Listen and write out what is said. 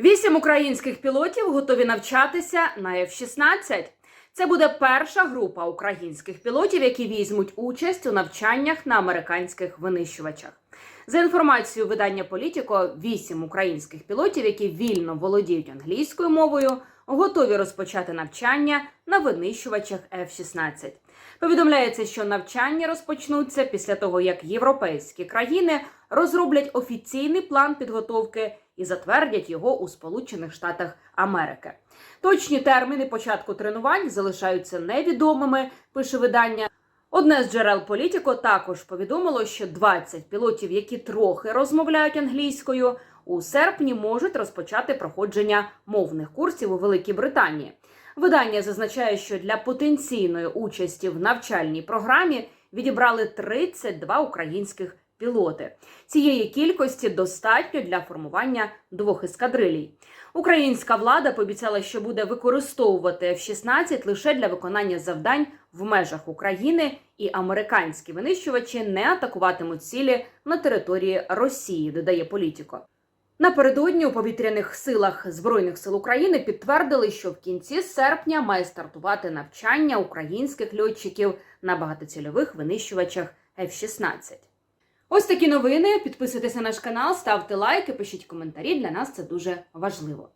Вісім українських пілотів готові навчатися на F-16. Це буде перша група українських пілотів, які візьмуть участь у навчаннях на американських винищувачах. За інформацією видання Політіко, вісім українських пілотів, які вільно володіють англійською мовою, готові розпочати навчання на винищувачах F-16. Повідомляється, що навчання розпочнуться після того, як європейські країни розроблять офіційний план підготовки і затвердять його у Сполучених Штатах Америки. Точні терміни початку тренувань залишаються невідомими. Пише видання. Одне з джерел Політіко також повідомило, що 20 пілотів, які трохи розмовляють англійською, у серпні можуть розпочати проходження мовних курсів у Великій Британії. Видання зазначає, що для потенційної участі в навчальній програмі відібрали 32 українських пілоти. Цієї кількості достатньо для формування двох ескадрилій. Українська влада пообіцяла, що буде використовувати F-16 лише для виконання завдань в межах України, і американські винищувачі не атакуватимуть цілі на території Росії, додає Політіко. Напередодні у повітряних силах Збройних сил України підтвердили, що в кінці серпня має стартувати навчання українських льотчиків на багатоцільових винищувачах F-16. Ось такі новини. Підписуйтесь на наш канал, ставте лайки, пишіть коментарі. Для нас це дуже важливо.